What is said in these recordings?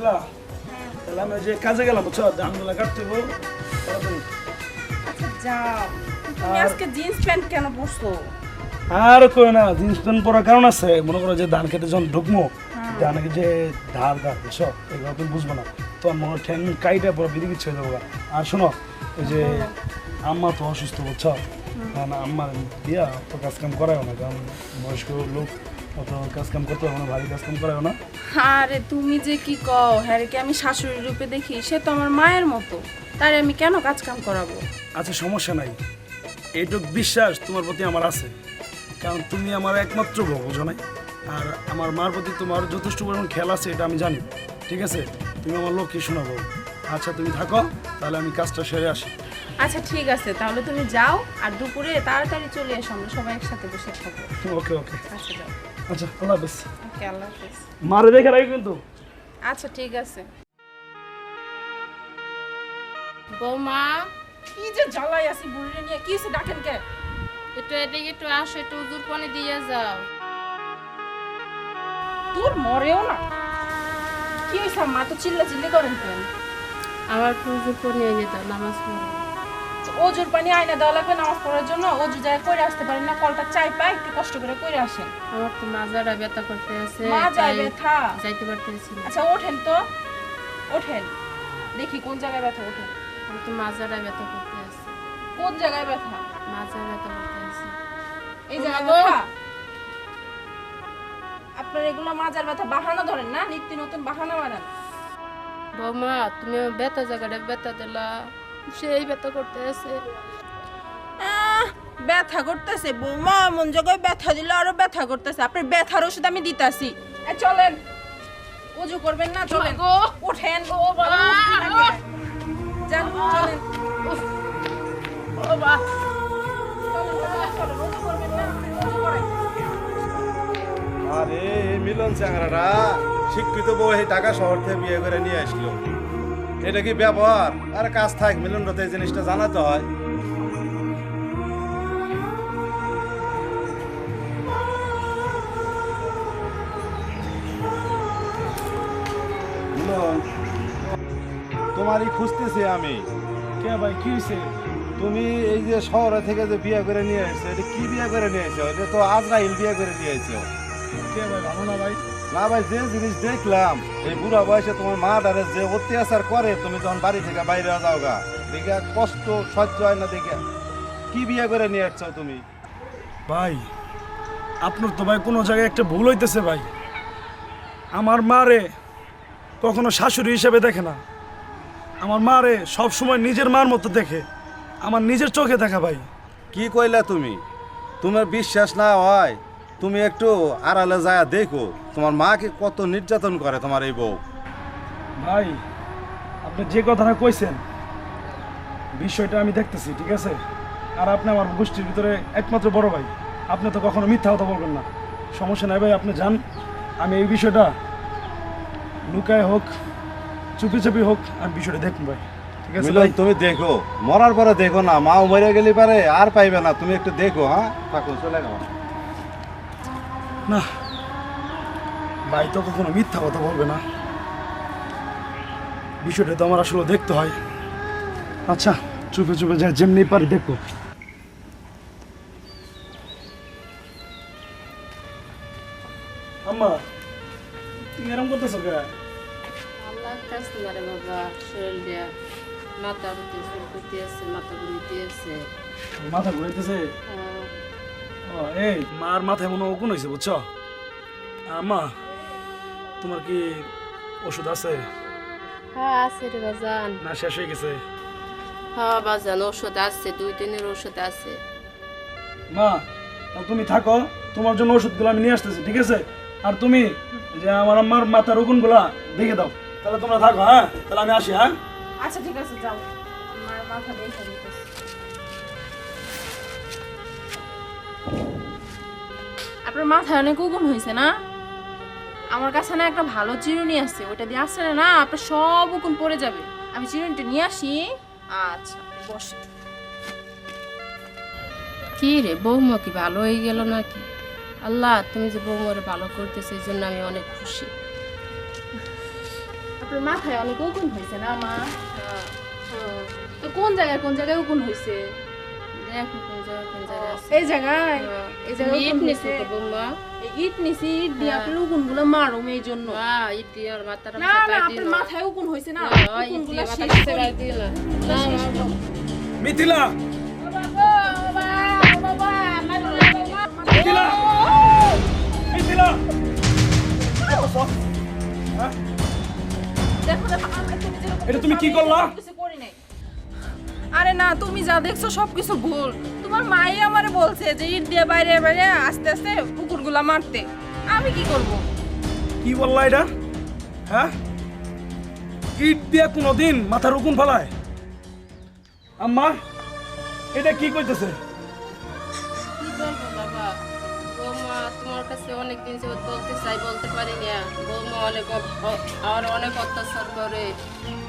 দিলা তাহলে আমি যে কাজে গেলাম বুঝছ? ধানগুলা কাটতে আচ্ছা যাও। তুমি আর- আজকে জিন্স প্যান্ট কেন পরছো? আর কই না জিন্স প্যান্ট পরার কারণ আছে। মনে করো যে ধান খেতে যখন ঢুকবো ধানে যে ধার ধার বুঝছ? এগুলো তুমি বুঝব না। তো আমার মনে ঠ্যাং কাইটা পরে বিদিকে ছেড়ে দেবো আর শোনো ওই যে আম্মা তো অসুস্থ বুঝছ? না আম্মা দিয়া তো কাজ কাম করায় না কারণ বয়স্ক লোক। অত কাজ কাম করতে হবে না ভারী না। আরে তুমি যে কি কও হ্যাঁ কি আমি শাশুড়ি রূপে দেখি? সে তো আমার মায়ের মতো। তাই আমি কেন কাজ কাম করাবো? আচ্ছা সমস্যা নাই। এইটুক বিশ্বাস তোমার প্রতি আমার আছে। কারণ তুমি আমার একমাত্র বউ বুঝো আর আমার মার প্রতি তোমার যথেষ্ট পরিমাণ খেয়াল আছে এটা আমি জানি। ঠিক আছে? তুমি আমার লক্ষ্মী শোনাবো আচ্ছা তুমি থাকো তাহলে আমি কাজটা সেরে আসি। আচ্ছা ঠিক আছে তাহলে তুমি যাও আর দুপুরে তাড়াতাড়ি চলে এসো আমরা সবাই একসাথে বসে খাব। ওকে ওকে। আচ্ছা যাও। আচ্ছা আল্লাহ হাফেজ। ওকে আল্লাহ হাফেজ। মারে দেখে রাখি কিন্তু। আচ্ছা ঠিক আছে। বৌমা। কি যে জ্বালাই আছি বুড়িরে নিয়ে কি ডাকেন কে একটু এদিকে একটু আসো একটু উজুর পানি দিয়ে যাও। তোর মরেও না। কি হয়েছে মা তো চিল্লা চিল্লি করেন কেন? আমার একটু পানি এনে দাও নামাজ পড়ো। অজুর পানি আয়না দেওয়া লাগবে নামাজ পড়ার জন্য অজু যায় করে আসতে পারেন না কলটা চাই পাই একটু কষ্ট করে করে আসেন। আমার তো মাজাটা ব্যথা করতে আছে মা যায় তাই ব্যথা। যাইতে পারতেছি আচ্ছা ওঠেন তো ওঠেন। দেখি কোন জায়গায় ব্যথা ওঠেন। আমার তো মাজাটা ব্যথা করতে আছে। কোন জায়গায় ব্যথা? মাজা ব্যথা করতে আছে। এই। ব্যথা আপনার এগুলো মাজার ব্যথা বাহানা ধরেন না নিত্য নতুন বাহানা বানান বৌমা তুমি ব্যথা জায়গাটা ব্যথা দিলা। সেই ব্যথা করতে আছে। ব্যথা করতেছে বৌমা মন জায়গায় ব্যথা দিলে আরও ব্যথা করতেছে। আপনার ব্যথার ওষুধ আমি দিতাছি। এ, চলেন। উজু করবেন না চলেন। গো। ওঠেন। যান চলেন। বাবা। চলেন, করাই। আরে মিলন চ্যাংরাটা শিক্ষিত বউ এই ঢাকা শহর থেকে বিয়ে করে নিয়ে আসলো। এটা কি ব্যবহার? আর কাজ থাক মিলন এই জিনিসটা জানাতে হয়। তোমারই খুঁজতেছি আমি। কে ভাই কি হয়েছে তুমি এই যে শহরে থেকে যে বিয়ে করে নিয়ে এসছো এটা কি বিয়ে করে নিয়ে এসছো? এটা তো আজরাইল বিয়ে করে নিয়ে এসছো। কে ভাই ভালো না ভাই? না ভাই যে জিনিস দেখলাম এই বুড়া বয়সে তোমার মা ডারে যে অত্যাচার করে তুমি যখন বাড়ি থেকে বাইরে যাও গা দেখে কষ্ট সহ্য হয় না দেখে। কি বিয়ে করে নিয়ে আসছো তুমি? ভাই আপনার তো ভাই কোনো জায়গায় একটা ভুল হইতেছে ভাই। আমার মারে কখনো শাশুড়ি হিসেবে দেখে না। আমার মারে সব সময় নিজের মার মতো দেখে আমার নিজের চোখে দেখা ভাই। কি কইলা তুমি? তোমার বিশ্বাস না হয়? তুমি একটু আড়ালে যায় দেখো তোমার মাকে কত নির্যাতন করে তোমার এই বউ। ভাই আপনি যে কথাটা কইছেন বিষয়টা আমি দেখতেছি ঠিক আছে? আর আপনি আমার গোষ্ঠীর ভিতরে একমাত্র বড় ভাই আপনি তো কখনো মিথ্যা কথা বলবেন না। সমস্যা নাই ভাই আপনি যান। আমি এই বিষয়টা লুকায় হোক চুপি চুপি হোক আমি বিষয়টা দেখুন ভাই ঠিক আছে ভাই? তুমি দেখো মরার পরে দেখো না মাও মরে গেলে পারে আর পাইবে না তুমি একটু দেখো হ্যাঁ? থাকো চলে যাও। না ভাই তো কখনো মিথ্যা কথা বলবে না। বিষয়টা তো আমার আসলে দেখতে হয়। আচ্ছা চুপে চুপে যা যেমনি পারি দেখো। আম্মা তুমি এরকম করতেছো কে আল্লাহ কাজ তোমারে বাবা মাথা শুরু মাথা ঘুরিতে মাথা ঘুরাইতেছে? আহ, ও, এই মার মাথায় মনে হয় হয়েছে বুঝছ? আম্মা তোমার কি ওষুধ আছে? হ্যাঁ আছে রে বাজান। না শেষ হয়ে গেছে। হ্যাঁ বাজান ওষুধ আছে দুই দিনের ওষুধ আছে। মা তুমি থাকো তোমার জন্য ওষুধগুলো আমি নিয়ে আসতেছি ঠিক আছে? আর তুমি যে আমার আম্মার মাথার উকুনগুলা দেখে দাও। তাহলে তোমরা থাকো হ্যাঁ? তাহলে আমি আসি হ্যাঁ? আচ্ছা ঠিক আছে যাও। আমার মাথা দেখে দিতেছি। আপনার মাথায় অনেক উগুন হয়েছে না? আমার কাছে না একটা ভালো চিরুনি আছে ওটা দিয়ে আসলে না আপনার সব উকুন পড়ে যাবে। আমি চিরুনিটা নিয়ে আসি। আচ্ছা বসে কি রে বৌমা কি ভালো হয়ে গেল নাকি? আল্লাহ তুমি যে বৌমারে ভালো করতেছো এই জন্য আমি অনেক খুশি। আপনার মাথায় অনেক উকুন হয়েছে না মা। তো কোন জায়গায় কোন জায়গায় উকুন হয়েছে এই জায়গায় এই জায়গায় ইট তো নিছি ইট দিয়ে হ্যাঁ। আপনার মারুম এই জন্য। ইট দিয়ে আর মাথার না আপনার মাথায় উকুন শেষ করি। মিথিলা! মিথিলা! মিথিলা? দেখো দেখো এটা তুমি কি করলা? আরে না, তুমি যা দেখছ সবকিছু ভুল। তোমার মাই আমারে বলছে যে ইট দিয়ে বাইরে বাইরে আস্তে আস্তে কুকুরগুলা মারতে। আমি কি করব? কি বললা এটা? হ্যাঁ? ইট দিয়ে কোনোদিন মাথার উকুন ফেলায়। আম্মা, এটা কি কইতেছে? কাছে অনেক দিন যাবত বলতে চাই বলতে পারি না। বৌমা অনেক আর অনেক অত্যাচার করে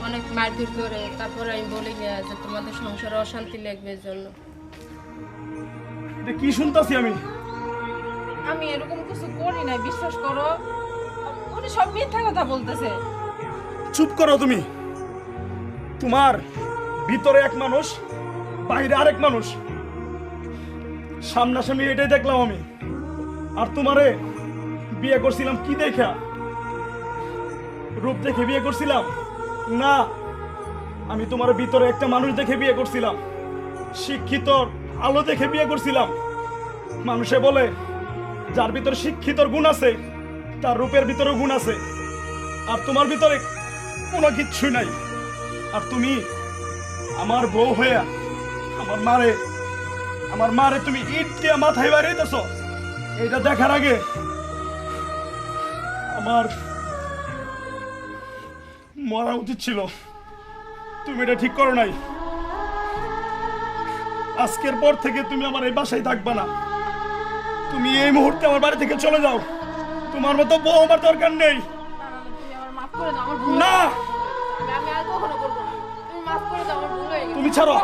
অনেক মারপিট করে। তারপরে আমি বলি না যে তোমাদের সংসারে অশান্তি লাগবে এর জন্য। কি শুনতাছি আমি? আমি এরকম কিছু করি নাই বিশ্বাস করো। উনি সব মিথ্যা কথা বলতেছে। চুপ করো তুমি। তোমার ভিতরে এক মানুষ বাইরে আরেক মানুষ। সামনাসামনি এটাই দেখলাম আমি। আর তোমারে বিয়ে করছিলাম কি দেখা? রূপ দেখে বিয়ে করছিলাম? না, আমি তোমার ভিতরে একটা মানুষ দেখে বিয়ে করছিলাম। শিক্ষিত আলো দেখে বিয়ে করছিলাম। মানুষে বলে, যার ভিতরে শিক্ষিতর গুণ আছে, তার রূপের ভিতরেও গুণ আছে। আর তোমার ভিতরে কোনো কিচ্ছু নাই। আর তুমি আমার বউ হয়ে আমার মারে আমার মারে তুমি ইট দিয়ে মাথায় বাড়িতেছ এটা দেখার আগে আমার মরা উচিত ছিল। তুমি এটা ঠিক করো নাই। আজকের পর থেকে তুমি আমার এই বাসায় থাকবা না। তুমি এই মুহূর্তে আমার বাড়ি থেকে চলে যাও। তোমার মতো বউ আমার দরকার নেই। না! তুমি ছাড়ো।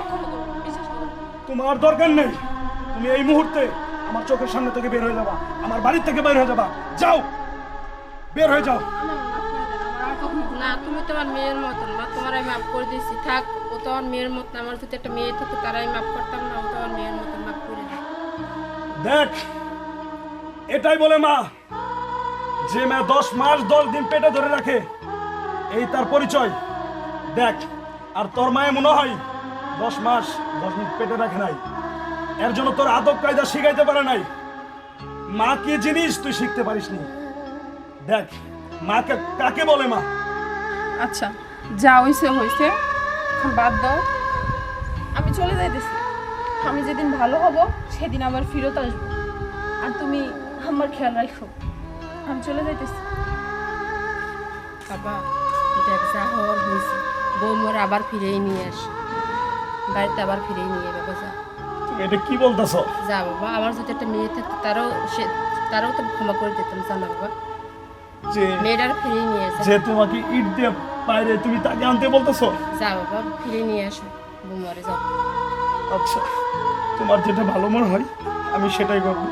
তোমার দরকার নেই। তুমি এই মুহূর্তে আমার চোখের সামনে থেকে বের হয়ে যাবা। আমার বাড়ির থেকে বের হয়ে যাবা। যাও। বের হয়ে যাও। না তুমি তোমার মেয়ের মতন মা তোমার আমি মাফ করে দিয়েছি। থাক ও তো আমার মেয়ের মতন আমার যদি একটা মেয়ে থাকতো তারাই মাফ করতাম না ও তো আমার মেয়ের মতন মাফ করে দেখ এটাই বলে মা যে মা দশ মাস দশ দিন পেটে ধরে রাখে এই তার পরিচয়। দেখ আর তোর মায়ে মনে হয় দশ মাস দশ দিন পেটে রাখে নাই। এর জন্য তোর আদব কায়দা শিখাইতে পারে নাই। মা কি জিনিস তুই শিখতে পারিসনি? দেখ মাকে কাকে বলে মা? আচ্ছা যা হইছে হইছে। এখন বাদ দাও। আমি চলে যাইতেছি। আমি যেদিন ভালো হব সেদিন আবার ফিরত আসব। আর তুমি আমার খেয়াল রাখো। আমি চলে যাইতেছি। বাবা দেখ যা হওয়ার হয়েছে বৌমর আবার ফিরেই নিয়ে আস। বাড়িতে আবার ফিরেই নিয়ে বাবা যা। এটা কি বলতেছো? যা বাবা আমার যদি একটা মেয়ে থাকতো তারও সে তারও তো ক্ষমা করে দিতাম জানো বাবা। যে মেয়েটার ফিরিয়ে নিয়ে আসে। যে তোমাকে ইট দিয়ে বাইরে তুমি তাকে আনতে বলতেছো? যা বাবা ফিরিয়ে নিয়ে আসো বৌমারে যাও। আচ্ছা তোমার যেটা ভালো মনে হয় আমি সেটাই করব।